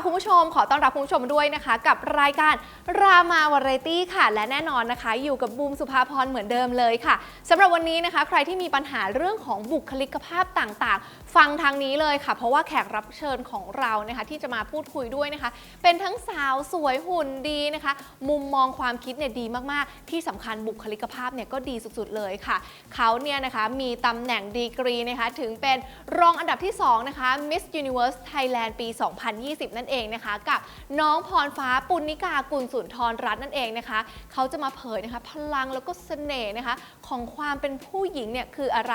ค่ะคุณผู้ชมขอต้อนรับคุณผู้ชมด้วยนะคะ กับรายการรามาวาไรตี้ค่ะ และแน่นอนนะคะ อยู่กับบูมสุภาพรเหมือนเดิมเลยค่ะสำหรับวันนี้นะคะ ใครที่มีปัญหาเรื่องของบุคลิกภาพต่างๆฟังทางนี้เลยค่ะ เพราะว่าแขกรับเชิญของเรานะคะที่จะมาพูดคุยด้วยนะคะ เป็นทั้งสาวสวยหุ่นดีนะคะ มุมมองความคิดเนี่ยดีมากๆ ที่สำคัญบุคลิกภาพเนี่ยก็ดีสุดๆเลยค่ะ เขาเนี่ยนะคะมีตำแหน่งดีกรีนะคะถึงเป็นรองอันดับที่ 2 นะคะ Miss Universe Thailand ปี 2020 นั่นเองนะคะ กับน้องพรฟ้าปุณณิกากุลสุนทรรัตน์นั่นเองนะคะ เขาจะมาเผยนะคะ พลังแล้วก็เสน่ห์นะคะของความเป็นผู้หญิงเนี่ยคืออะไร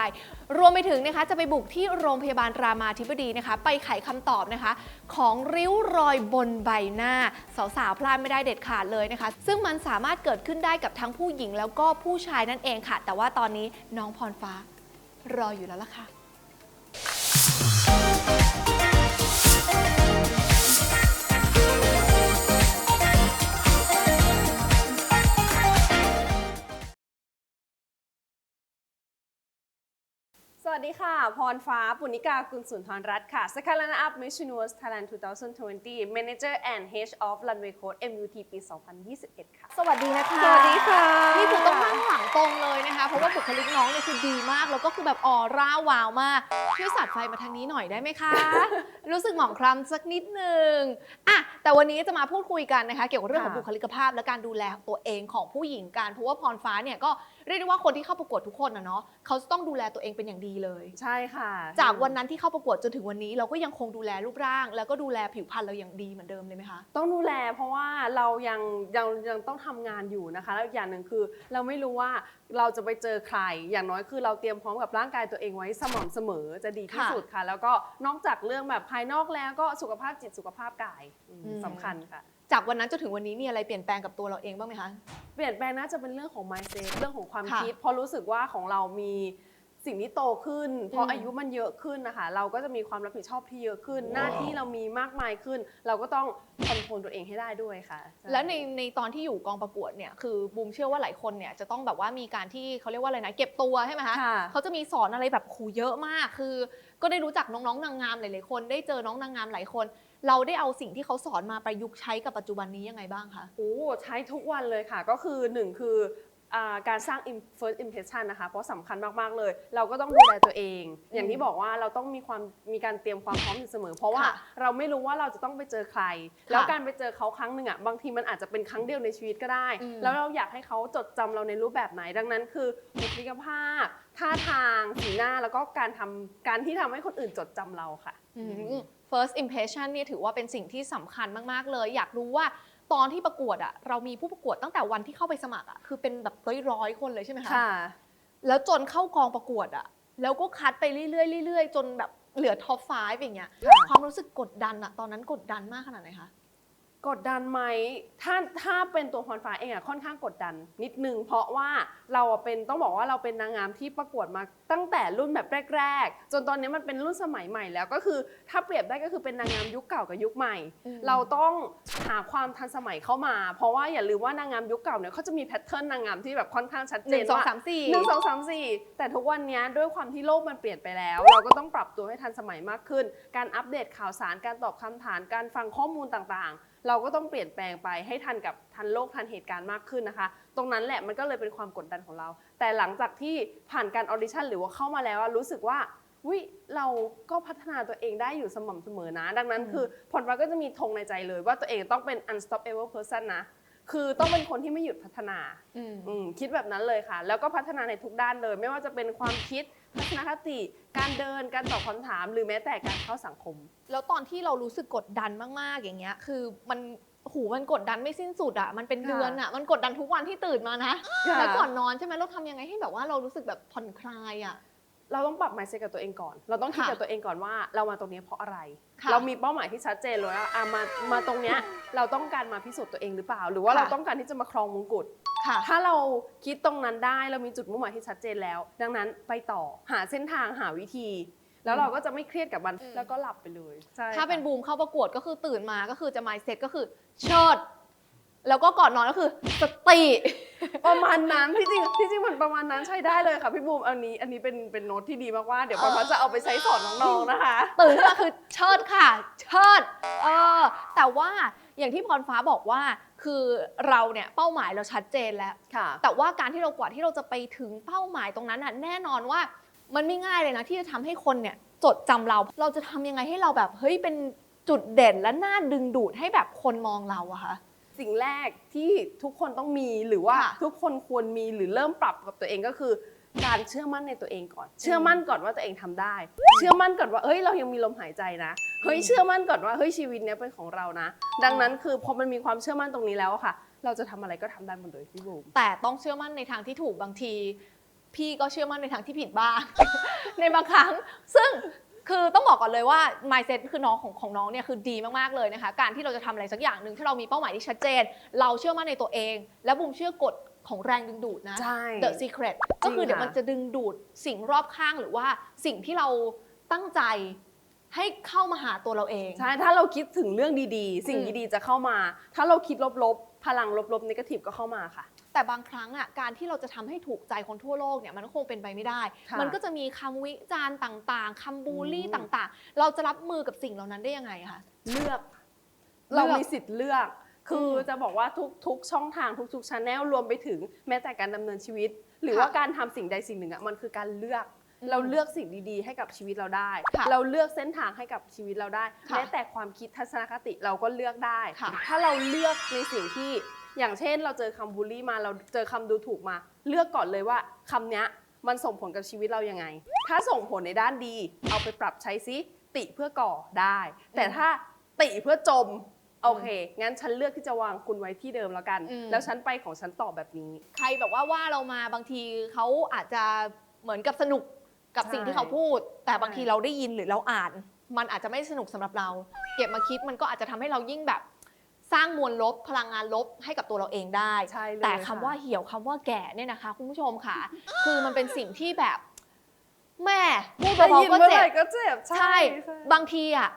รวมไปถึงนะคะจะไปบุกที่โรงพพยาบาลรามาธิบดีนะคะ ไปไขคำตอบนะคะ ของริ้วรอยบนใบหน้า สาวๆพลาดไม่ได้เด็ดขาดเลยนะคะ ซึ่งมันสามารถเกิดขึ้นได้กับทั้งผู้หญิงแล้วก็ผู้ชายนั่นเองค่ะ แต่ว่าตอนนี้น้องพรฟ้ารออยู่แล้วล่ะค่ะ สวัสดีค่ะ พรฟ้า ปุณณิกา กุลสุนทรรัตน์ค่ะ Second Runner Up Miss Universe Thailand 2020 Manager and Head of Runway Code MUT ปี 2021 ค่ะ สวัสดีนะคะ สวัสดีค่ะ นี่คือต้องนั่งหลังตรงเลยนะคะ เพราะว่าบุคลิกน้องเนี่ยคือดีมาก แล้วก็คือแบบออร่าวาวมาก ช่วยสาดไฟมาทางนี้หน่อยได้ไหมคะ รู้สึกหมองคล้ำสักนิดนึงอะแต่วันนี้จะมาพูดคุยกันนะคะ เกี่ยวกับเรื่องของค่ะบุคลิกภาพและการดูแลตัวเองของผู้หญิงกัน เพราะว่าพรฟ้าเนี่ยก็ เรียกได้ว่าคนที่เข้าประกวดทุกคนนะเนาะเขาจะต้องดูแลตัวเองเป็นอย่างดีเลย ใช่ค่ะ จากวันนั้นที่เข้าประกวดจนถึงวันนี้เราก็ยังคงดูแลรูปร่าง แล้วก็ดูแลผิวพรรณเราอย่างดีเหมือนเดิมเลยไหมคะต้องดูแลเพราะว่าเรายังยังยังต้องทำงานอยู่นะคะ แล้วอีกอย่างหนึ่งคือ เราไม่รู้ว่าเราจะไปเจอใคร อย่างน้อยคือเราเตรียมพร้อมกับร่างกายตัวเองไว้สม่ำเสมอจะดีที่ค่ะสุดค่ะ แล้วก็นอกจากเรื่องแบบภายนอกแล้วก็สุขภาพจิตสุขภาพกายอืมอืมสำคัญค่ะ จากวันนั้นจนถึงวันนี้มีอะไรเปลี่ยนแปลงกับตัวเราเองบ้างไหมคะ เปลี่ยนแปลงน่าจะเป็นเรื่องของ mindset เรื่องของความค่ะคิดเพราะรู้สึกว่าของเรามีสิ่งที่โตขึ้น เพราะอืมอายุมันเยอะขึ้นนะคะ เราก็จะมีความรับผิดชอบที่เยอะขึ้นว้าวหน้าที่เรามีมากมายขึ้น เราก็ต้องคอนโทรลตัวเองให้ได้ด้วยค่ะช่แล้วในในตอนที่อยู่กองประกวดเนี่ยคือบูมเชื่อว่าหลายคนเนี่ยจะต้องแบบว่ามีการที่เขาเรียกว่าอะไรนะเก็บตัวใช่ไหมคะ ค่ะ เขาจะมีสอนอะไรแบบขูเยอะมาก คือ ก็ได้รู้จักน้องๆนางงามหลายๆคน ได้เจอน้องนางงามหลายคน เราได้เอาสิ่งที่เขาสอนมาประยุกต์ใช้กับปัจจุบันนี้ยังไงบ้างคะ โอ้ใช้ทุกวันเลยค่ะ ก็คือหนึ่งคืออ่าการสร้าง im- first impression นะคะ เพราะสำคัญมาก ๆ เลย เราก็ต้องดูแลตัวเอง อย่างที่บอกว่าเราต้องมีความมีการเตรียมความพร้อมอยู่เสมอ เพราะว่าค่ะเราไม่รู้ว่าเราจะต้องไปเจอใคร แล้วการไปเจอเขาครั้งหนึ่งอะบางทีมันอาจจะเป็นครั้งเดียวในชีวิตก็ได้ อืม แล้วเราอยากให้เขาจดจำเราในรูปแบบไหน ดังนั้นคือบุคลิกภาพ ท่าทาง สีหน้าแล้วก็การทำการที่ทำให้คนอื่นจดจำเราค่ะ อืม first impression เนี่ยถือว่าเป็นสิ่งที่สำคัญมากๆเลย อยากรู้ว่าตอนที่ประกวดอะเรามีผู้ประกวดตั้งแต่วันที่เข้าไปสมัครอะคือเป็นแบบร้อยๆคนเลยใช่ไหมคะ ค่ะ แล้วจนเข้ากองประกวดอะแล้วก็คัดไปเรื่อยๆเรื่อยๆ จนแบบเหลือท็อป5อย่างเงี้ย ค่ะ ความรู้สึกกดดันอะตอนนั้นกดดันมากขนาดไหนคะ กดดันไหมถ้าถ้าเป็นตัวพรฟ้าเองอะค่อนข้างกดดันนิดนึง เพราะว่าเราอะเป็นต้องบอกว่าเราเป็นนางงามที่ประกวดมาตั้งแต่รุ่นแบบแรก ๆ จนตอนนี้มันเป็นรุ่นสมัยใหม่แล้วก็คือถ้าเปรียบได้ก็คือเป็นนางงามยุคเก่ากับยุคใหม่อืมเราต้องหาความทันสมัยเข้ามา เพราะว่าอย่าลืมว่านางงามยุคเก่าเนี่ยเขาจะมีแพทเทิร์นนางงามที่แบบค่อนข้างชัดหเจนึ่นงสองว่า สามสี่ หนึ่งสองสามสี่แต่ทุกวันนี้ด้วยความที่โลกมันเปลี่ยนไปแล้ว เราก็ต้องปรับตัวให้ทันสมัยมากขึ้น การอัปเดตข่าวสารการตอบคำถามการฟังข้อมูลต่างๆ เราก็ต้องเปลี่ยนแปลงไปให้ทันกับทันโลกทันเหตุการณ์มากขึ้นนะคะ ตรงนั้นแหละมันก็เลยเป็นความกดดันของเรา แต่หลังจากที่ผ่านการออดิชั่นหรือว่าเข้ามาแล้วรู้สึกว่าวิเราก็พัฒนาตัวเองได้อยู่สม่ำเสมอนะ ดังนั้นคือผลว่าก็จะมีธงในใจเลยว่าตัวเองต้องเป็น unstoppable person นะ คือต้องเป็นคนที่ไม่หยุดพัฒนาอืมอืมคิดแบบนั้นเลยค่ะ แล้วก็พัฒนาในทุกด้านเลย ไม่ว่าจะเป็นความคิดทัศนคติ การเดินการตอบคำถาม หรือแม้แต่การเข้าสังคม แล้วตอนที่เรารู้สึกกดดันมาก ๆ อย่างเงี้ย คือมันหูมันกดดันไม่สิ้นสุดอะมันเป็นค่ะเดือนอะมันกดดันทุกวันที่ตื่นมานะค่ะแล้วก่อนนอนใช่ไหมเราทำยังไงให้แบบว่าเรารู้สึกแบบผ่อนคลายอะ เราต้องปรับ mindset กับตัวเองก่อน เราต้องคิดค่ะกับตัวเองก่อนว่า เรามาตรงนี้เพราะอะไร ค่ะเรามีเป้าหมายที่ชัดเจนเลยว่าอะมามาตรงเนี้ยเราต้องการมาพิสูจน์ตัวเองหรือเปล่า หรือว่าค่ะ เราต้องการที่จะมาครองมงกุฎ ค่ะ ถ้าเราคิดตรงนั้นได้เรามีจุดมุ่งหมายที่ชัดเจนแล้ว ดังนั้นไปต่อหาเส้นทางหาวิธี แล้วเราก็จะไม่เครียดกับมัน อืม แล้วก็หลับไปเลยใช่ถ้าเป็นค่ะบูมเข้าประกวดก็คือตื่นมาก็คือจะ mindset ก็คือเชิด แล้วก็ก่อนนอนก็คือสติ ประมาณนั้นที่จริงที่จริงมันประมาณนั้นใช้ได้เลยค่ะพี่บูมอันนี้อันนี้เป็นเป็นโน้ตที่ดีมากว่าเดี๋ยวปอนจะเอาไปใช้สอนน้องๆนะคะ ตื่นขึ้นมาคือเชิดค่ะ เชิดเออแต่ว่าอย่างที่พรฟ้าบอกว่าคือเราเนี่ยเป้าหมายเราชัดเจนแล้ว ค่ะ แต่ว่าการที่เรากว่าที่เราจะไปถึงเป้าหมายตรงนั้นน่ะแน่นอนว่ามันไม่ง่ายเลยนะที่จะทำให้คนเนี่ยจดจำเราเราจะทำยังไงให้เราแบบเฮ้ยเป็นจุดเด่นและน่าดึงดูดให้แบบคนมองเราอะคะ สิ่งแรกที่ทุกคนต้องมีหรือว่าค่ะทุกคนควรมีหรือเริ่มปรับกับตัวเองก็คือ การเชื่อมั่นในตัวเองก่อน เชื่อมั่นก่อนว่าตัวเองทำได้ เชื่อมั่นก่อนว่าเฮ้ยเรายังมีลมหายใจนะเฮ้ยเชื่อมั่นก่อนว่าเฮ้ยชีวิตเนี้ยเป็นของเรานะ ดังนั้นคือพอมันมีความเชื่อมั่นตรงนี้แล้วอะค่ะ เราจะทำอะไรก็ทำได้หมดเลยพี่บูมแต่ต้องเชื่อมั่นในทางที่ถูกบางที พี่ก็เชื่อมั่นในทางที่ผิดบ้าง ในบางครั้ง ซึ่ง คือต้องบอกก่อนเลยว่า mindset คือน้องของของน้องเนี่ยคือดีมากๆเลยนะคะ การที่เราจะทำอะไรสักอย่างหนึ่งถ้าเรามีเป้าหมายที่ชัดเจน เราเชื่อมั่นในตัวเอง และบุมเชื่อกฎของแรงดึงดูดนะ ใช่ The Secret ก็คือเดี๋ยวค่ะมันจะดึงดูดสิ่งรอบข้างหรือว่าสิ่งที่เราตั้งใจให้เข้ามาหาตัวเราเอง ใช่ถ้าเราคิดถึงเรื่องดีๆ สิ่งอืมดีๆจะเข้ามา ถ้าเราคิดลบๆ พลังลบๆนกาทีฟก็เข้ามาค่ะ แต่บางครั้งอะการที่เราจะทำให้ถูกใจคนทั่วโลกเนี่ยมันก็คงเป็นไปไม่ได้ ค่ะมันก็จะมีคำวิจารณ์ต่างๆคำบูลลี่อืม ต่างๆ เราจะรับมือกับสิ่งเหล่านั้นได้ยังไงคะ เลือกเลือกเรามีสิทธิ์เลือก คืออมจะบอกว่าทุกทุกช่องทางทุกๆชแนลรวมไปถึงแม้แต่การดำเนินชีวิต หรือค่ะว่าการทำสิ่งใดสิ่งหนึ่งอะมันคือการเลือก อืมเราเลือกสิ่งดีๆ ให้กับชีวิตเราได้ ค่ะเราเลือกเส้นทางให้กับชีวิตเราได้ ค่ะแม้แต่ความคิดทัศนคติเราก็เลือกได้ ค่ะ ถ้าเราเลือกในสิ่งที่ อย่างเช่น เราเจอคำบูลลี่มาเราเจอคำดูถูกมา เลือกก่อนเลยว่าคำเนี้ยมันส่งผลกับชีวิตเรายังไง ถ้าส่งผลในด้านดี เอาไปปรับใช้ซิติเพื่อก่อได้ แต่ถ้าติเพื่อจมโอเค งั้นฉันเลือกที่จะวางคุณไว้ที่เดิมแล้วกันอืมแล้วฉันไปของฉันต่อแบบนี้ ใครแบบว่าว่าเรามาบางทีเขาอาจจะเหมือนกับสนุกกับใช่สิ่งที่เขาพูด แต่บางใช่ทีเราได้ยินหรือเราอ่าน มันอาจจะไม่สนุกสำหรับเรา เก็บมาคิดมันก็อาจจะทำให้เรายิ่งแบบส ร้างมวลลบพลังงานลบให้กับตัวเราเองได้ ใช่เลยแต่คำค่ะว่าเหี่ยวคำว่าแก่เนี่ยนะคะ คุณผู้ชมค่ะ คือมันเป็นสิ่งที่แบบแม่พูดได้เบายินๆก็เมื่อเจ็ไหบร่ก็เจ็บใช่ใช่ บางทีอะ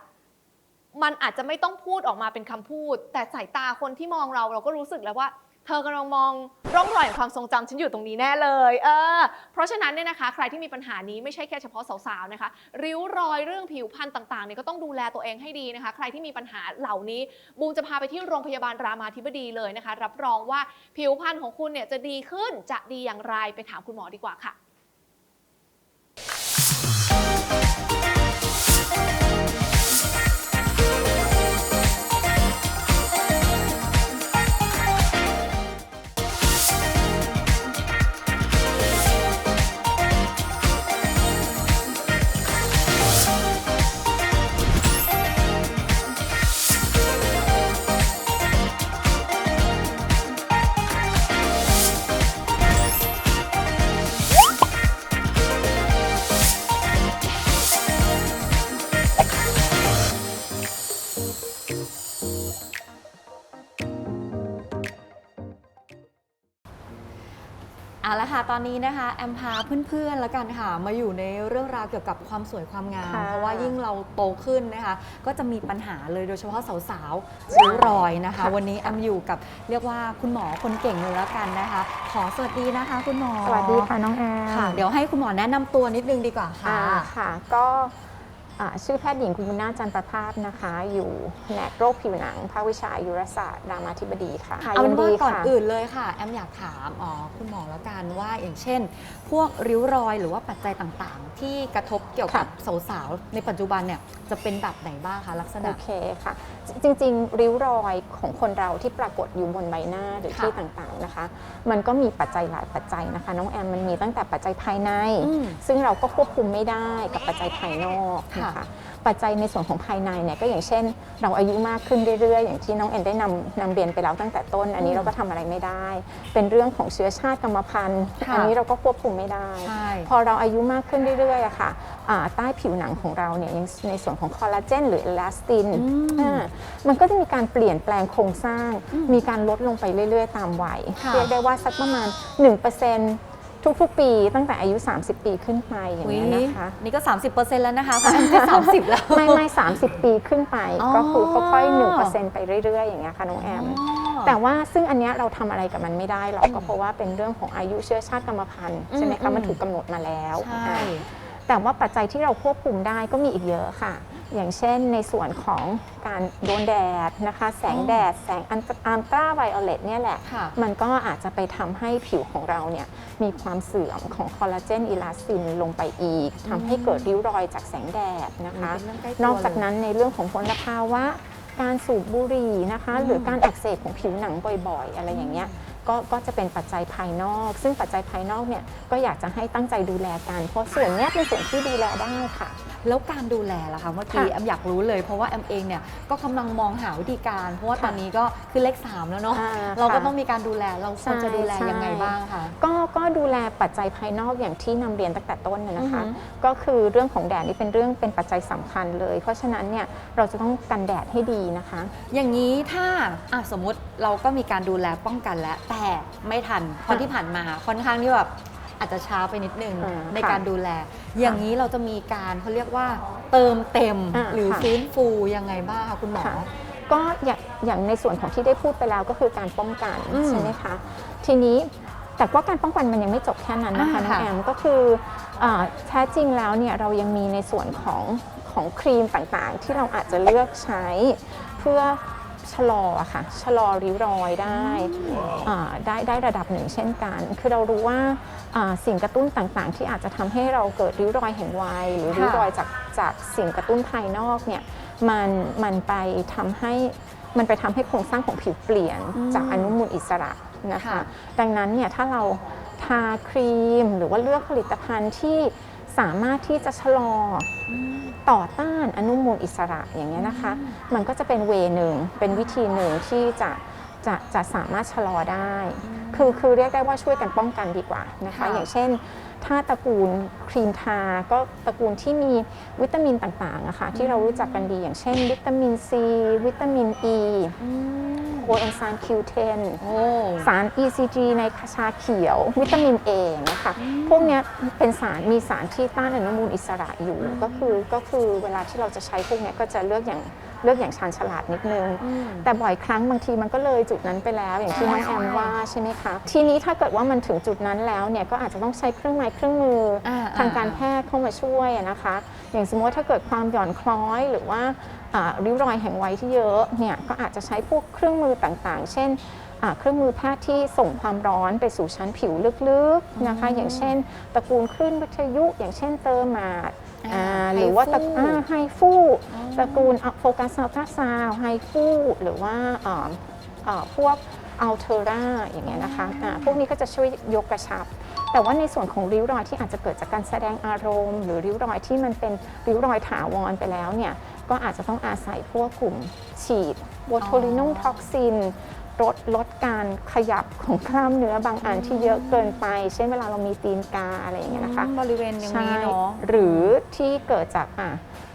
มันอาจจะไม่ต้องพูดออกมาเป็นคำพูด แต่สายตาคนที่มองเราเราก็รู้สึกแล้วว่า เธอกำลังมองร่องรอยของความทรงจำฉันอยู่ตรงนี้แน่เลย เออ เพราะฉะนั้นเนี่ยนะคะ ใครที่มีปัญหานี้ไม่ใช่แค่เฉพาะสาวๆนะคะ ริ้วรอยเรื่องผิวพรรณต่างๆเนี่ยก็ต้องดูแลตัวเองให้ดีนะคะ ใครที่มีปัญหาเหล่านี้ บูมจะพาไปที่โรงพยาบาลรามาธิบดีเลยนะคะ รับรองว่าผิวพรรณของคุณเนี่ยจะดีขึ้นจะดีอย่างไรไปถามคุณหมอดีกว่าค่ะ ตอนนี้นะคะแอมพาเพื่อนๆแล้วกันค่ะ มาอยู่ในเรื่องราวเกี่ยวกับความสวยความงาม ค่ะ เพราะว่ายิ่งเราโตขึ้นนะคะ ก็จะมีปัญหาเลยโดยเฉพาะสาวๆริ้วรอยนะคะ วันนี้แอมอยู่กับเรียกว่าคุณหมอคนเก่งเลยแล้วกันนะคะ ขอสวัสดีนะคะ คุณหมอสวัสดีค่ะน้องแอมค่ะ เดี๋ยวให้คุณหมอแนะนำตัวนิดนึงดีกว่าค่ะ อ่าค่ะ ก็อ่า ชื่อแพทย์หญิงคุณบุญนาถจันประภาสนะคะ อยู่แผนกโรคผิวหนัง ภาควิชาอายุรศาสตร์ รามาธิบดีค่ะเอาเป็นว่ายิดีก่อนค่ะอื่นเลยค่ะ แอมอยากถามอ๋อคุณหมอแล้วกันว่าอย่างเช่น พวกริ้วรอยหรือว่าปัจจัยต่างๆ ที่กระทบเกี่ยวกับสาวๆในปัจจุบันเนี่ยจะเป็นแบบไหนบ้างคะลักษณะ โอเคค่ะ จริงๆ ริ้วรอยของคนเราที่ปรากฏอยู่บนใบหน้าหรือค่ะที่ต่างๆนะคะ มันก็มีปัจจัยหลายปัจจัยนะคะ น้องแอมมันมีตั้งแต่ปัจจัยภายในอืมซึ่งเราก็ควบคุมไม่ได้กับปัจจัยภายนอกนะค่ะคะ ปัจจัยในส่วนของภายในเนี่ยก็อย่างเช่น เราอายุมากขึ้นเรื่อยๆ อย่างที่น้องแอนได้นำนำเรียนไปแล้วตั้งแต่ต้น อันนี้เราก็ทำอะไรไม่ได้ เป็นเรื่องของเชื้อชาติกรรมพันธุ์ค่ะอันี้เราก็ควบคุมไม่ได้ใช่พอเราอายุมากขึ้นเรื่อยๆอะค่ะอ่าใต้ผิวหนังของเราเนี่ยยังในส่วนของคอลลาเจนหรือเอลาสตินอืมอ่ามันก็จะมีการเปลี่ยนแปลงโครงสร้างอืมมีการลดลงไปเรื่อยๆ ตามวัยค่ะเรียกได้ว่าสักประมาณ 1% ทุกๆ ปีตั้งแต่อายุ 30 ปีขึ้นไปอย่างอุ๊ยนี้ยนะคะ นี่ก็ 30%แล้วนะคะเพราะแอมแค่30 แล้ว ไม่ไม่30ปีขึ้นไป อ๋อ ก็คือค่อยๆ1%ไปเรื่อยๆอย่างเงี้ยค่ะน้องแอมอ๋อแต่ว่าซึ่งอันเนี้ยเราทำอะไรกับมันไม่ได้หรอกอืมก็เพราะว่าเป็นเรื่องของอายุเชื้อชาติกรรมพันธุ์ใช่ไหมอืคะม มันถูกกำหนดมาแล้วใช่อ่าแต่ว่าปัจจัยที่เราควบคุมได้ก็มีอีกเยอะค่ะ อย่างเช่นในส่วนของการโดนแดดนะคะ แสงอ๋อแดด แสงอันอัลตราไวโอเลตเนี่ยแหละ ค่ะมันก็อาจจะไปทำให้ผิวของเราเนี่ยมีความเสื่อมของคอลลาเจนอิลาสตินลงไปอีกทำให้เกิดริ้วรอยจากแสงแดดนะคะเป็นเรื่องใกล้ตัวนอกจากนั้นในเรื่องของมลภาวะ การสูบบุหรี่นะคะอืมหรือการอักเสบของผิวหนังบ่อยๆ อะไรอย่างเงี้ยก็ก็จะเป็นปัจจัยภายนอก ซึ่งปัจจัยภายนอกเนี่ยก็อยากจะให้ตั้งใจดูแลกันเพราะส่วนเนี้ยเป็นส่วนที่ดูแลได้ค่ะแล้วการดูแลล่ะคะเมื่อกี้ค่ะแอมอยากรู้เลย เพราะว่าแอมเองเนี่ยก็กำลังมองหาวิธีการ เพราะว่าค่ะตอนนี้ก็คือเลขสามแล้วเนาะอ่าเราก็ค่ะต้องมีการดูแลเราควรจะดูแลใช่ยังไงบ้างคะก็ก็ดูแลปัจจัยภายนอกอย่างที่นำเรียนตั้งแต่ต้นนะนะคะอือฮึก็คือเรื่องของแดดนี่เป็นเรื่องเป็นปัจจัยสำคัญเลย เพราะฉะนั้นเนี่ยเราจะต้องกันแดดให้ดีนะคะ อย่างนี้ถ้าอะสมมติเราก็มีการดูแลป้องกันแล้วแต่ไม่ทันเพราะที่ผ่านมาค่อนข้างที่แบบ อาจจะช้าไปนิดนึงอ่าในค่ะการดูแล อย่างนี้เราจะมีการเขาเรียกว่าเติมเต็มอ่าหรือค่ะ ฟื้นฟูยังไงบ้างคะคุณหมอ ค่ะก็อย่างอย่างในส่วนของที่ได้พูดไปแล้วก็คือการป้องกันอืมใช่ไหมคะทีนี้แต่ว่าการป้องกันมันยังไม่จบแค่นั้นนะคะอ่าน้องค่ะแอมก็คืออ่าแท้จริงแล้วเนี่ยเรายังมีในส่วนของของครีมต่างๆ ที่เราอาจจะเลือกใช้ เพื่อ ชะลออะค่ะชะลอริ้วรอยได้อ่าได้ได้ระดับหนึ่งเช่นกัน คือเรารู้ว่าอ่าสิ่งกระตุ้นต่างๆ ที่อาจจะทำให้เราเกิดริ้วรอยแห่งวัยหรือริ้วรอยจากจากสิ่งกระตุ้นภายนอกเนี่ยมันมันไปทำให้มันไปทำให้โครงสร้างของผิวเปลี่ยนอืมจากอนุมูลอิสระนะคะค่ะดังนั้นเนี่ยถ้าเราทาครีมหรือว่าเลือกผลิตภัณฑ์ที่ สามารถที่จะชะลออต่อต้านอนุมูลอิสระอย่างเงี้ยนะคะ มันก็จะเป็นเวย์หนึ่งเป็นวิธีหนึ่งที่จะจะจะสามารถชะลอได้ คือคือเรียกได้ว่าช่วยกันป้องกันดีกว่านะคะค่ะอย่างเช่น ถ้าตระกูลครีมทา ก็ตระกูลที่มีวิตามินต่างๆอะค่ะที่เรารู้จักกันดีอย่างเช่น วิตามินซีวิตามินอ e, ีโคเอนไซม์ Q10 โอ้สาร ECG ในชาเขียว วิตามิน A นะคะพวกเนี้ยเป็นสารมีสารที่ต้านอนุมูลอิสระอยู่ ก็คือก็คือเวลาที่เราจะใช้พวกเนี้ยก็จะเลือกอย่าง เลือกอย่างชาญฉลาดนิดนึงอืมแต่บ่อยครั้งบางทีมันก็เลยจุดนั้นไปแล้ว อย่างที่น้องแอมว่าใช่ไหมคะ ทีนี้ถ้าเกิดว่ามันถึงจุดนั้นแล้วเนี่ยก็อาจจะต้องใช้เครื่องไม้เครื่องมืออาทางการแพทย์เข้ามาช่วยอะนะคะ อย่างสมมติว่าถ้าเกิดความหย่อนคล้อยหรือว่าอ่าริ้วรอยแห่งวัยที่เยอะเนี่ยก็อาจจะใช้พวกเครื่องมือต่างๆ เช่นอ่าเครื่องมือแพทย์ที่ส่งความร้อนไปสู่ชั้นผิวลึกๆนะคะ อย่างเช่น ตระกูลคลื่นวิทยุ อย่างเช่นเตอร์มาด อ่าอ่าไฮหรือว่าตระฟูอ่าไฮฟูตระกูลโฟกัสอัลตราซาวไฮฟูหรือว่าอ่าอ่าพวกอัลเทอร่าอย่างเงี้ยนะคะอ่าพวกนี้ก็จะช่วยยกกระชับ แต่ว่าในส่วนของริ้วรอยที่อาจจะเกิดจากการแสดงอารมณ์ หรือริ้วรอยที่มันเป็นริ้วรอยถาวรไปแล้วเนี่ยก็อาจจะต้องอาศัยพวกกลุ่มฉีดโบโทลินัลท็อกซิน ลดลดการขยับของกล้ามเนื้อบางอันที่เยอะเกินไป เช่นเวลาเรามีตีนกาอะไรอย่างเงี้ยนะคะบริเวณอย่างนี้เนาะหรือที่เกิดจากอะ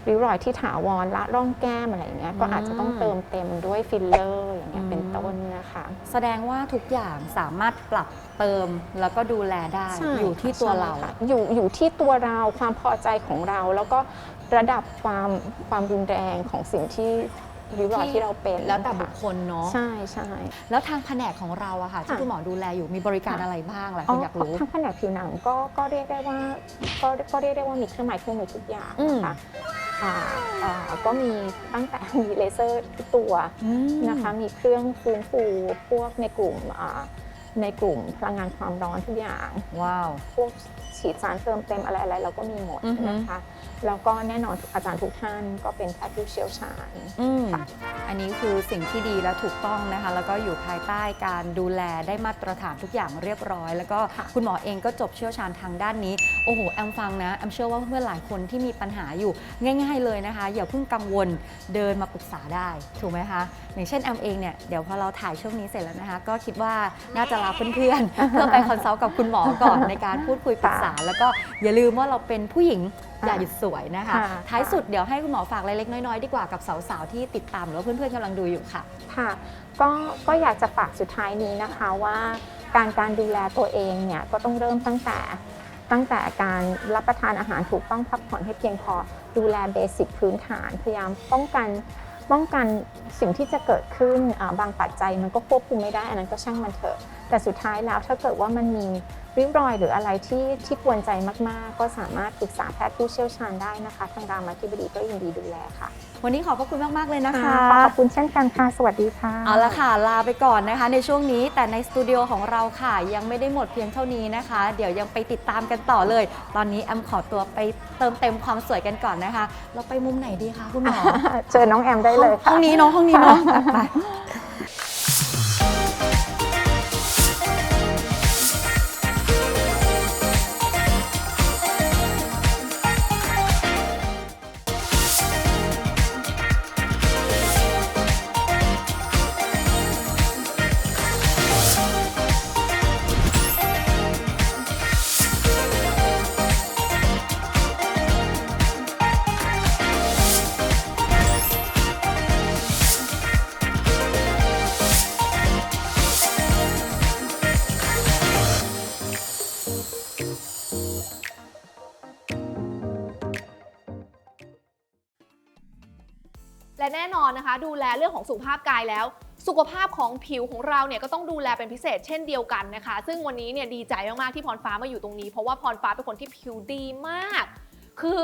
ริ้วรอยที่ถาวรละร่องแก้มอะไรอย่างเงี้ยก็อาจจะต้องเติมเต็มด้วยฟิลเลอร์อย่างเงี้ยเป็นต้นนะคะ แสดงว่าทุกอย่างสามารถปรับเติมแล้วก็ดูแลได้ใช่อยู่ที่ตัวเราใช่ค่ะอยู่อยู่ที่ตัวเราความพอใจของเราแล้วก็ระดับความความรุนแรงของสิ่งที่ ริ้วรอยที่เราเป็นแล้วแต่บุค่ะคคลเนาะ ใช่ใช่แล้วทางแผนกของเราอะค่ะที่ค่ะคุณหมอดูแลอยู่มีบริการค่ะอะไรบ้างหลายคนอยากรู้ทางแผนกผิวหนังก็ก็เรียกได้ว่าก็ก็เรียกได้ว่ามีเครื่องหมายเครื่องมือทุกอย่างนะคะอ่าอ่าก็มีตั้งแต่มีเลเซอร์ทุกตัวนะคะมีเครื่องฟื้นฟูพวกในกลุ่มอ่า ในกลุ่มพลังงานความร้อนทุกอย่าง ว้าว พวกฉีดสารเติมเต็มอะไรอะไรเราก็มีหมดอือฮึ นะคะ แล้วก็แน่นอนอาจารย์ทุกท่านก็เป็นแพทย์ผู้เชี่ยวชาญ อืมค่ะ อันนี้คือสิ่งที่ดีและถูกต้องนะคะ แล้วก็อยู่ภายใต้การดูแลได้มาตรฐานทุกอย่างเรียบร้อย แล้วก็ค่ะคุณหมอเองก็จบเชี่ยวชาญทางด้านนี้ โอ้โห แอมฟังนะ แอมเชื่อว่าเพื่อนๆหลายคนที่มีปัญหาอยู่ง่าย ๆเลยนะคะ อย่าเพิ่งกังวลเดินมาปรึกษาได้ ถูกไหมคะ อย่างเช่นแอมเองเนี่ย เดี๋ยวพอเราถ่ายช่วงนี้เสร็จแล้วนะคะ ก็คิดว่าน่าจะลาเพื่อนๆ เพื่อไปคอนซัลท์กับคุณหมอก่อนในการพูดคุยปรึกษา แล้วก็อย่าลืมว่าเราเป็นผู้หญิงอย่าหยุดสวยนะคะค่ะท้ายสุดเดี๋ยวให้คุณหมอฝากเล็กๆน้อยๆ ดีกว่ากับสาวๆ ที่ติดตามหรือว่าเพื่อนๆกำลังดูอยู่ค่ะ ค่ะ ก็ก็อยากจะฝากสุดท้ายนี้นะคะว่าการการดูแลตัวเองเนี่ยก็ต้องเริ่มตั้งแต่ตั้งแต่การรับประทานอาหารถูกต้องพักผ่อนให้เพียงพอดูแลเบสิกพื้นฐาน พยายามป้องกันป้องกันสิ่งที่จะเกิดขึ้นอ่าบางปัจจัยมันก็ควบคุมไม่ได้อันนั้นก็ช่างมันเถอะ แต่สุดท้ายแล้วถ้าเกิดว่ามันมีริ้วรอยหรืออะไรที่ที่กวนใจมาก ๆ ก็สามารถปรึกษาแพทย์ผู้เชี่ยวชาญได้นะคะ ทางรามาธิบดีก็ยินดีดูแลค่ะ วันนี้ขอบพระคุณมาก ๆ เลยนะคะ ขอบคุณเช่นกันค่ะ สวัสดีค่ะ เอาละค่ะ ลาไปก่อนนะคะ ในช่วงนี้แต่ในสตูดิโอของเราค่ะ ยังไม่ได้หมดเพียงเท่านี้นะคะ เดี๋ยวยังไปติดตามกันต่อเลย ตอนนี้แอมขอตัวไปเติมเต็มความสวยกันก่อนนะคะ เราไปมุมไหนดีคะคุณหมอเจอน้องแอมได้เลยห้ค่ะองนี้เนาะห้องนี้เนาะไป น่นอนนะคะ ดูแลเรื่องของสุขภาพกายแล้ว สุขภาพของผิวของเราเนี่ยก็ต้องดูแลเป็นพิเศษเช่นเดียวกันนะคะ ซึ่งวันนี้เนี่ยดีใจมากๆที่พรฟ้ามาอยู่ตรงนี้ เพราะว่าพรฟ้าเป็นคนที่ผิวดีมาก คือ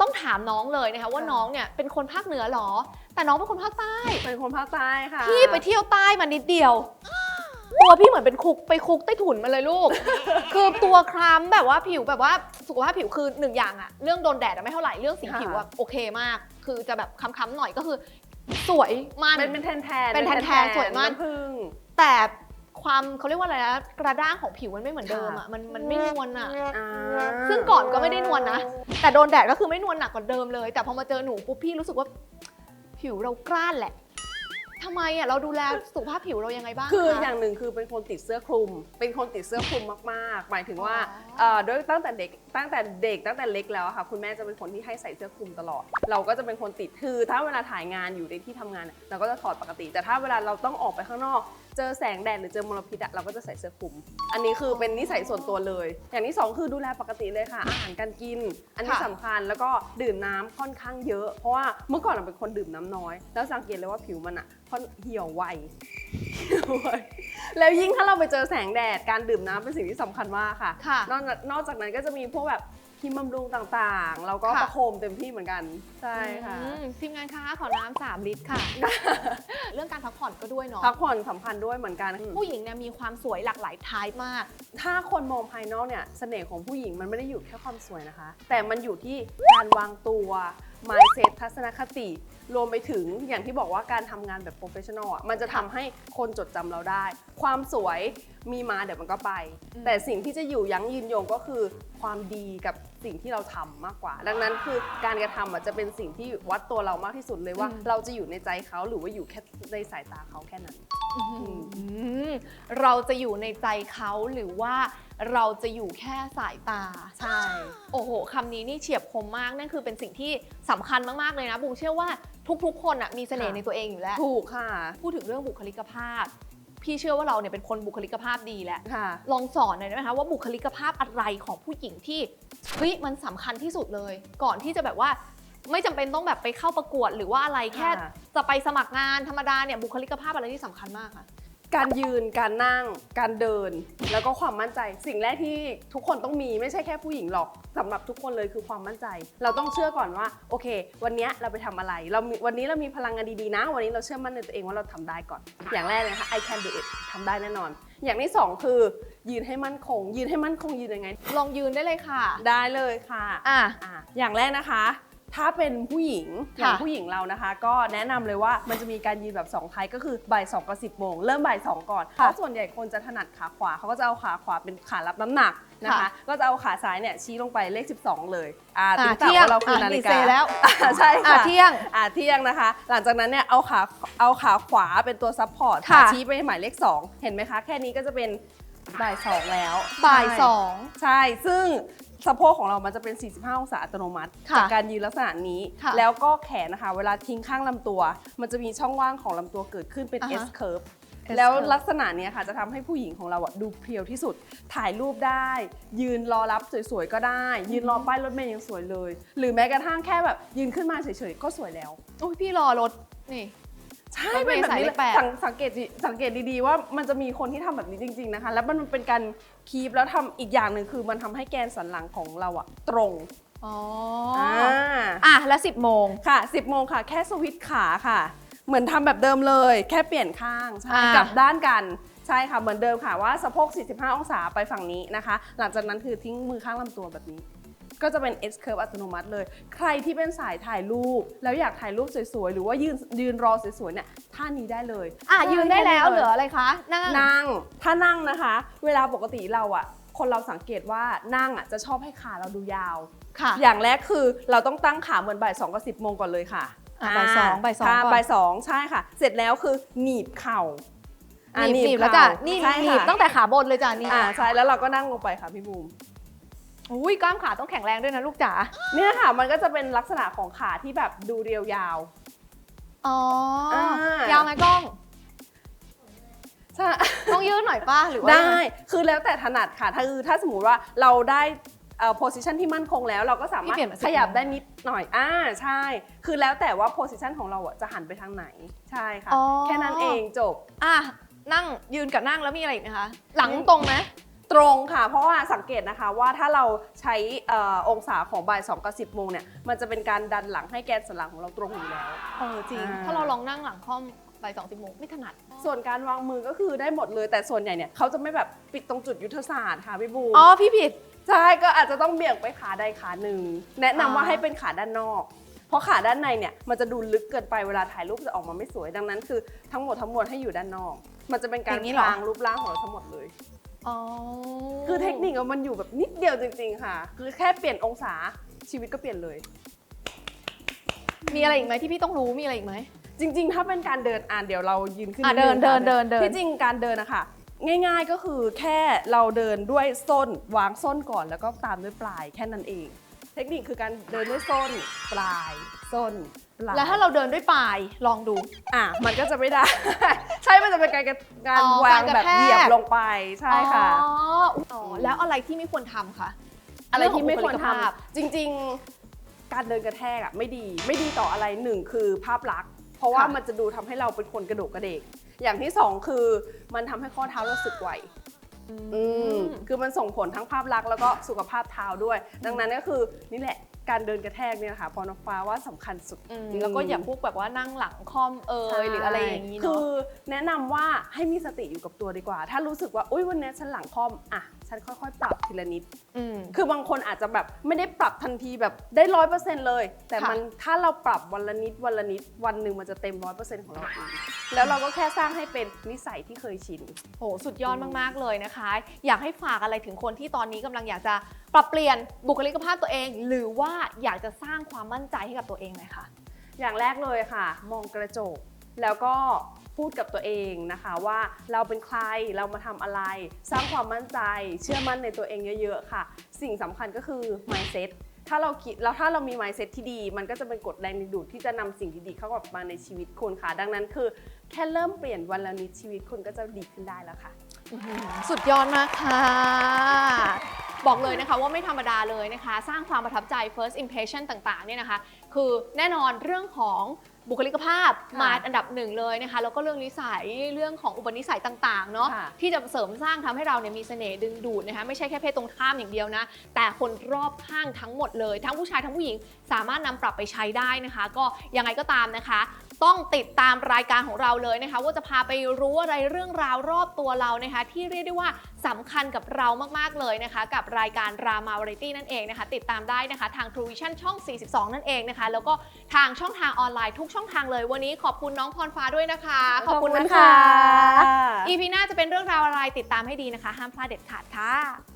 ต้องถามน้องเลยนะคะว่าค่ะน้องเนี่ยเป็นคนภาคเหนือเหรอ แต่น้องเป็นคนภาคใต้ เป็นคนภาคใต้ค่ะ พี่ไปเที่ยวใต้มานิดเดียว ตัวพี่เหมือนเป็นคุกไปคุกใต้ถุนมาเลยลูก คือตัวคล้ำแบบว่าผิวแบบว่าสุขภาพผิวคือหนึ่งอย่างอะเรื่องโดนแดดอะไม่เท่าไหร่เรื่องสีผิวอะโอเคมาก คือจะแบบค้ำๆหน่อยก็คือ สวยมันเป็นเป็นแทนแทนเป็นแทนๆสวยมากน้ำผึ้งแต่ความเขาเรียกว่าอะไรนะกระด้างของผิวมันไม่เหมือนเดิมอะมันมันไม่นวลอะอ่าซึ่งก่อนก็ไม่ได้นวลนะ แต่โดนแดดก็คือไม่นวลหนักกว่าเดิมเลย แต่พอมาเจอหนูปุ๊บพี่รู้สึกว่าผิวเรากร้านแหละ ทำไมอะเราดูแลสุขภาพผิวเรายังไงบ้างคือคะอย่างหนึ่งคือเป็นคนติดเสื้อคลุม เป็นคนติดเสื้อคลุมมากๆ หมายถึงว่าอ๋อ เอ่อด้วยตั้งแต่เด็กตั้งแต่เด็กตั้งแต่เล็กแล้วอะค่ะ คุณแม่จะเป็นคนที่ให้ใส่เสื้อคลุมตลอด เราก็จะเป็นคนติดคือถ้าเวลาถ่ายงานอยู่ในที่ทำงานอะเราก็จะถอดปกติ แต่ถ้าเวลาเราต้องออกไปข้างนอก เจอแสงแดดหรือเจอมลพิษอะเราก็จะใส่เสื้อคลุม อันนี้คือเป็นนิสัยส่วนตัวเลย อย่างที่สองคือดูแลปกติเลยค่ะ อาหารการกิน อันนี้ค่ะสำคัญแล้วก็ดื่มน้ำค่อนข้างเยอะ เพราะว่าเมื่อก่อนเราเป็นคนดื่มน้ำน้อย แล้วสังเกตเลยว่าผิวมันอะค่อนเหี่ยวไวแล้วยิ่งถ้าเราไปเจอแสงแดดการดื่มน้ำเป็นสิ่งที่สำคัญมากค่ะ ค่ะ นอกจากนอกจากนั้นก็จะมีพวกแบบ ครีมบำรุงต่างๆ เราก็ค่ะประโคมเต็มที่เหมือนกัน ใช่ค่ะ อืมทีมงานคะขอน้ำสามลิตรค่ะ เรื่องการพักผ่อนก็ด้วยเนาะพักผ่อนสำคัญด้วยเหมือนกัน ผู้หญิงเนี่ยมีความสวยหลากหลายทายมาก ถ้าคนมองภายนอกเนี่ยเสน่ห์ของผู้หญิงมันไม่ได้อยู่แค่ความสวยนะคะ แต่มันอยู่ที่การวางตัว mindset ทัศนคติ รวมไปถึงอย่างที่บอกว่าการทำงานแบบ professional อะมันจะทำให้คนจดจำเราได้ ความสวยมีมาเดี๋ยวมันก็ไปอืมแต่สิ่งที่จะอยู่ยั้งยืนยงก็คือความดีกับ สิ่งที่เราทำมากกว่า ดังนั้นคือการกระทำอะจะเป็นสิ่งที่วัดตัวเรามากที่สุดเลยว่า เราจะอยู่ในใจเขาหรือว่าอยู่แค่ในสายตาเขาแค่นั้น อืมเราจะอยู่ในใจเขาหรือว่าเราจะอยู่แค่สายตา ใช่ โอ้โหคำนี้นี่เฉียบคมมาก นั่นคือเป็นสิ่งที่สำคัญมากๆเลยนะบูมเชื่อว่าทุกๆ คนอะมีเสน่ห์ค่ะในตัวเองอยู่แล้ว ถูกค่ะ พูดถึงเรื่องบุคลิกภาพ พี่เชื่อว่าเราเนี่ยเป็นคนบุคลิกภาพดีแหละค่ะ ลองสอนหน่อยได้ไหมคะว่าบุคลิกภาพอะไรของผู้หญิงที่เฮ้ยมันสำคัญที่สุดเลย ก่อนที่จะแบบว่า ไม่จำเป็นต้องแบบไปเข้าประกวดหรือว่าอะไรแค่ค่ะจะไปสมัครงานธรรมดาเนี่ยบุคลิกภาพอะไรที่สำคัญมากค่ะ การยืน การนั่ง การเดิน แล้วก็ความมั่นใจ สิ่งแรกที่ทุกคนต้องมีไม่ใช่แค่ผู้หญิงหรอกสำหรับทุกคนเลยคือความมั่นใจ เราต้องเชื่อก่อนว่า โอเค วันเนี้ยเราไปทำอะไร เรามีวันนี้เรามีพลังงานดีๆนะ วันนี้เราเชื่อมั่นในตัวเองว่าเราทำได้ก่อน อย่างแรกเลยนะคะ I can do it ทำได้แน่นอน อย่างที่สองคือ ยืนให้มั่นคง ยืนให้มั่นคงยืนยังไง ลองยืนได้เลยค่ะ ได้เลยค่ะอะอะอย่างแรกนะคะ ถ้าเป็นผู้หญิงอย่างค่ะผู้หญิงเรานะคะ ก็แนะนำเลยว่ามันจะมีการยืนแบบ2ไทยก็คือบ่าย2กับ10โมงเริ่มบ่าย2ก่อนเพค่ะราะส่วนใหญ่คนจะถนัดขาขวาเขาก็จะเอาขาขวาเป็นขารับน้ำหนักนะคะค่ะก็จะเอาขาซ้ายเนี่ยชี้ลงไปเลข 12 เลยอ่าอะติ๊กตักเที่ยงว่าเราคืออะนาฬิดีกาเซแล้วอะใช่อะค่ะเที่ยงอ่าเที่ยงนะคะ หลังจากนั้นเนี่ยเอาขาเอาขาขวาเป็นตัวซับพอร์ตค่ะชี้ไปหมายเลข 2 เห็นไหมคะ แค่นี้ก็จะเป็นบ่ายสองแล้วบ่ายใช่สองใช่ซึ่ง สะโพกของเรามันจะเป็น 45 องศาอัตโนมัติค่ะจากการยืนลักษณะนี้ ค่ะแล้วก็แขนนะคะ เวลาทิ้งข้างลำตัว มันจะมีช่องว่างของลำตัวเกิดขึ้นเป็น อ่าฮะ S curve แล้ว curve ลักษณะเนี้ยค่ะจะทำให้ผู้หญิงของเราอะดูเพรียวที่สุด ถ่ายรูปได้ ยืนรอรับสวยๆก็ได้ ยืนรอป้ายรถเมย์ยังสวยเลย หรือแม้กระทั่งแค่แบบยืนขึ้นมาเฉยๆก็สวยแล้วอุ้ยพี่รอรถนี่ ใช่รถเมเป็นล์แบบสายนี้เลเลยขแปดสังสังเกตดิสังเกตดีๆว่ามันจะมีคนที่ทำแบบนี้จริง ๆนะคะ แล้วมันเป็นการคีปแล้วทำอีกอย่างหนึ่งคือมันทำให้แกนสันหลังของเราอะตรงอ๋ออ่าอะแล้ว 10 โมงค่ะ 10 โมงค่ะ แค่สวิตช์ขาค่ะ เหมือนทำแบบเดิมเลย แค่เปลี่ยนข้างใช่อ่ากกลับด้านกันใช่ค่ะเหมือนเดิมค่ะว่าสะโพก 45 องศาไปฝั่งนี้นะคะ หลังจากนั้นคือทิ้งมือข้างลำตัวแบบนี้ ก็จะเป็น S curve อัตโนมัติเลย ใครที่เป็นสายถ่ายรูป แล้วอยากถ่ายรูปสวยๆ หรือว่ายืนยืนรอสวยๆเนี่ยท่านี้ได้เลยอะยืนได้แล้วค่เหลืออะไรคะ นั่งนั่งถ้านั่งนะคะ เวลาปกติเราอะคนเราสังเกตว่านั่งอะจะชอบให้ขาเราดูยาวค่ะอย่างแรกคือเราต้องตั้งขาเหมือนบ่ายสองกับสิบโมงก่อนเลยค่ะอะบ่ายสองบ่ายสองค่ะก่อนบ่ายสองใช่ค่ะ เสร็จแล้วคือหนีบเข่าหอะนีบหนีบแล้วจ้ะนี่ใช่หนีบค่ะตั้งแต่ขาบนเลยจ้ะนี่อ่าใช่แล้วเราก็นั่งลงไปค่ะพี่บูม อุ้ยกล้ามขาต้องแข็งแรงด้วยนะลูกจ๋า เนี่ยค่ะมันก็จะเป็นลักษณะของขาที่แบบดูเรียวยาว อ๋ออ่ายยาวไหมกล้อง ใช่ ต้องยืดหน่อยป้าหรือว่าได้คือแล้วแต่ถนัดค่ะ ถ้าคือถ้าสมมติว่าเราได้เอ่อ position ที่มั่นคงแล้วเราก็สามารถขยับได้นิดหน่อย อ่า ใช่ คือแล้วแต่ว่า position ของเราอะจะหันไปทางไหน ใช่ค่ะ อ๋อแค่นั้นเองจบ อะนั่งยืนกับนั่งแล้วมีอะไรอีกนะคะ หลังตรงไหม ตรงค่ะ เพราะว่าสังเกตนะคะว่าถ้าเราใช้เออองศาของบ่าย2กับ10โมงเนี่ยมันจะเป็นการดันหลังให้แกนสันหลังของเราตรงอยู่แล้ว เออจริง อ่า ถ้าเราลองนั่งหลังค่อมบ่ายสองสิบโมงไม่ถนัด ส่วนการวางมือก็คือได้หมดเลย แต่ส่วนใหญ่เนี่ยเขาจะไม่แบบปิดตรงจุดยุทธศาสตร์ค่ะพี่บูมอ๋อ พี่ผิด ใช่ก็อาจจะต้องเบี่ยงไปขาใดขาหนึ่ง แนะนำว่าอ่า ให้เป็นขาด้านนอก เพราะขาด้านในเนี่ยมันจะดูลึกเกินไปเวลาถ่ายรูปจะออกมาไม่สวยดังนั้นคือทั้งหมดทั้งมวลให้อยู่ด้านนอก มันจะเป็นการพรางรูปร่างของเราทั้งหมดเลย อ๋อคือเทคนิคอะมันอยู่แบบนิดเดียวจริง ๆ ค่ะ คือแค่เปลี่ยนองศาชีวิตก็เปลี่ยนเลย มีอะไรอีกไหมที่พี่ต้องรู้มีอะไรอีกไหม จริง ๆ ถ้าเป็นการเดินอ่านเดี๋ยวเรายืนขึ้นอะดงเดินค่ะเดินเดินเดิน ที่จริงการเดินอะค่ะง่าย ๆก็คือแค่เราเดินด้วยส้น วางส้นก่อนแล้วก็ตามด้วยปลายแค่นั้นเอง เทคนิคคือการเดินด้วยส้นปลายส้นปลาย แล้วถ้าเราเดินด้วยปลายลองดู อะมันก็จะไม่ได้ ใช่มันจะเป็นการกระการอ๋อวางการกระแบบแทก เหยียบลงไปใช่ค่ะ อ๋ออ๋อแล้วอะไรที่ไม่ควรทำคะอะไรที่ไม่ควรทเองของบุคลิกภาพำจริงๆ การเดินกระแทกอะไม่ดีไม่ดีต่ออะไรหนึ่งคือภาพลักษณ์เพราะว่าค่ะมันจะดูทำให้เราเป็นคนกระโดกกระเดก อย่างที่สองคือมันทำให้ข้อเท้าเราสึกไหวอืมคือมันส่งผลทั้งภาพลักษณ์แล้วก็สุขภาพเท้าด้วย ดังนั้นก็คือนี่แหละ การเดินกระแทกเนี่ยค่ะพอนฟ้าว่าสำคัญสุด อืมแล้วก็อย่าพวกแบบว่านั่งหลังคอมเอยหรืออะไรอย่างนี้คืเนาะอแนะนำว่าให้มีสติอยู่กับตัวดีกว่า ถ้ารู้สึกว่า อุ้ยวันนี้ฉันหลังคอมอะ ฉันค่อยๆ ปรับทีละนิดมคือบางคนอาจจะแบบไม่ได้ปรับทันทีแบบได้ร้อยเปอร์เซ็นต์เลย แต่ค่ะมันถ้าเราปรับวันละนิดวันละนิดวันหนึ่งมันจะเต็มร้อยเปอร์เซ็นต์ของเราเองแล้วเราก็แค่สร้างให้เป็นนิสัยที่เคยชิน โหสุดยอดมาก ๆ เลยนะคะ อยากให้ฝากอะไรถึงคนที่ตอนนี้กำลังอยากจะปรับเปลี่ยนบุคลิกภาพตัวเอง หรือว่าอยากจะสร้างความมั่นใจให้กับตัวเองหน่อยค่ะ อย่างแรกเลยค่ะ มองกระจก แล้วก็ พูดกับตัวเองนะคะว่าเราเป็นใครเรามาทำอะไร สร้างความมั่นใจ เชื่อมั่นในตัวเองเยอะๆค่ะ สิ่งสำคัญก็คือ mindset ถ้าเราคิดแล้วถ้าเรามี mindset ที่ดี มันก็จะเป็นกฎแรงดึงดูดที่จะนำสิ่งดีๆเข้ามาในชีวิตคุณค่ะ ดังนั้นคือ แค่เริ่มเปลี่ยนวันละนิดชีวิตคุณก็จะดีขึ้นได้แล้วค่ะ สุดยอดมากค่ะบอกเลยนะคะว่าไม่ธรรมดาเลยนะคะ สร้างความประทับใจ first impression ต่างๆเนี่ยนะคะ คือแน่นอนเรื่องของ บุคลิกภาพค่ะมาอันดับหนึ่งเลยนะคะแล้วก็เรื่องนิสัยเรื่องของอุปนิสัยต่างๆเนาะค่ะที่จะเสริมสร้างทำให้เราเนี่ยมีเสน่ห์ดึงดูดนะคะไม่ใช่แค่เพศตรงข้ามอย่างเดียวนะ แต่คนรอบข้างทั้งหมดเลย ทั้งผู้ชายทั้งผู้หญิงสามารถนำปรับไปใช้ได้นะคะ ก็ยังไงก็ตามนะคะ ต้องติดตามรายการของเราเลยนะคะ ว่าจะพาไปรู้อะไรเรื่องราวรอบตัวเรานะคะ ที่เรียกได้ว่าสำคัญกับเรามากๆเลยนะคะ กับรายการรามาวาไรตี้นั่นเองนะคะ ติดตามได้นะคะ ทาง True Vision ช่อง 42 นั่นเองนะคะ แล้วก็ทางช่องทางออนไลน์ทุกช่องทางเลยวันนี้ขอบคุณน้องพรฟ้าด้วยนะคะ ขอบคุณนะคะค่ะ EP หน้าจะเป็นเรื่องราวอะไรติดตามให้ดีนะคะ ห้ามพลาดเด็ดขาดค่ะ